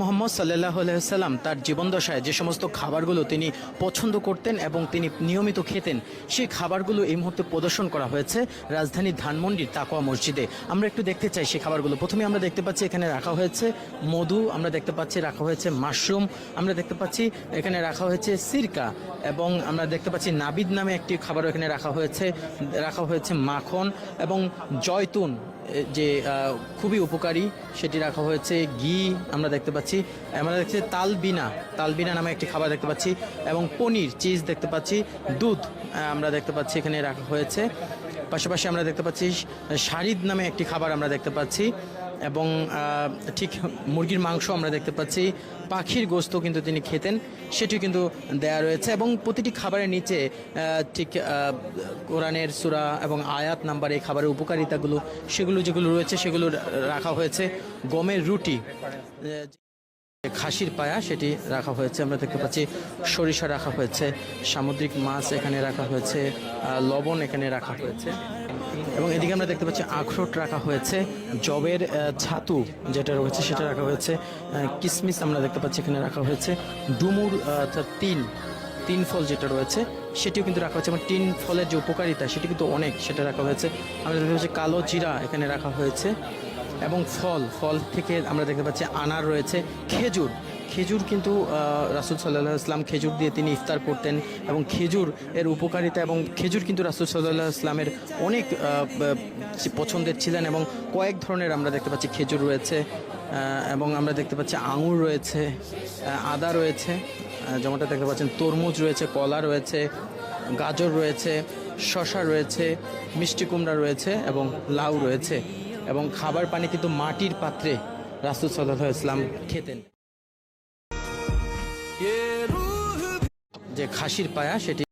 মোহাম্মদ সাল্লাহ সাল্লাম তার জীবনদশায় যে সমস্ত খাবারগুলো তিনি পছন্দ করতেন এবং তিনি নিয়মিত খেতেন, সেই খাবারগুলো এই মুহূর্তে প্রদর্শন করা হয়েছে রাজধানী ধানমন্ডির তাকোয়া মসজিদে। আমরা একটু দেখতে চাই সেই খাবারগুলো। প্রথমে আমরা দেখতে পাচ্ছি এখানে রাখা হয়েছে মধু, আমরা দেখতে পাচ্ছি রাখা হয়েছে মাশরুম, আমরা দেখতে পাচ্ছি এখানে রাখা হয়েছে সিরকা এবং আমরা দেখতে পাচ্ছি নাবিদ নামে একটি খাবার এখানে রাখা হয়েছে রাখা হয়েছে মাখন এবং জয়তুন। যে খুবই উপকারী সেটি রাখা হয়েছে ঘি, আমরা দেখতে পাচ্ছি। আমরা দেখছি তালবিনা তালবিনা নামে একটি খাবার দেখতে পাচ্ছি, এবং পনির, চিজ দেখতে পাচ্ছি, দুধ আমরা দেখতে পাচ্ছি এখানে রাখা হয়েছে। পাশাপাশি আমরা দেখতে পাচ্ছি, শারিদ নামে একটি খাবার আমরা দেখতে পাচ্ছি। এবং ঠিক মুরগির মাংস আমরা দেখতে পাচ্ছি। পাখির গোস্ত কিন্তু তিনি খেতেন সেটি কিন্তু দেয়া রয়েছে এবং প্রতিটি খাবারের নিচে ঠিক কোরআনের সুরা এবং আয়াত নাম্বার এই খাবারের উপকারিতাগুলো, সেগুলো যেগুলো রয়েছে সেগুলো রাখা হয়েছে। গমের রুটি খাসির পায়া, সেটি রাখা হয়েছে। আমরা দেখতে পাচ্ছি সরিষা রাখা হয়েছে, সামুদ্রিক মাছ এখানে রাখা হয়েছে লবণ এখানে রাখা হয়েছে। এবং এদিকে আমরা দেখতে পাচ্ছি আখরোট রাখা হয়েছে, জবের ছাতু যেটা রয়েছে সেটা রাখা হয়েছে কিসমিস আমরা দেখতে পাচ্ছি এখানে রাখা হয়েছে, ডুমুর তিন তিন ফল যেটা রয়েছে, সেটিও কিন্তু রাখা হয়েছে। এবং তিন ফলের যে উপকারিতা, সেটি কিন্তু অনেক সেটা রাখা হয়েছে। আমরা দেখতে পাচ্ছি কালো জিরা এখানে রাখা হয়েছে। এবং ফল ফল থেকে আমরা দেখতে পাচ্ছি আনার রয়েছে খেজুর। খেজুর কিন্তু রাসূল সাল্লাহ ইসলাম খেজুর দিয়ে তিনি ইফতার করতেন এবং খেজুর এর উপকারিতা এবং খেজুর কিন্তু রাসূল সাল্লাহ ইসলামের অনেক পছন্দের ছিলেন এবং কয়েক ধরনের আমরা দেখতে পাচ্ছি খেজুর রয়েছে এবং আমরা দেখতে পাচ্ছি আঙুর রয়েছে আদা রয়েছে যেমনটা দেখতে পাচ্ছেন তরমুজ রয়েছে, কলা রয়েছে, গাজর রয়েছে শশা রয়েছে, মিষ্টি কুমড়া রয়েছে এবং লাউ রয়েছে। এবং খাবার পানি কিন্তু মাটির পাত্রে রাসুল সাল্লাহ ইসলাম খেতেন। যে খাসির পায়া সেটি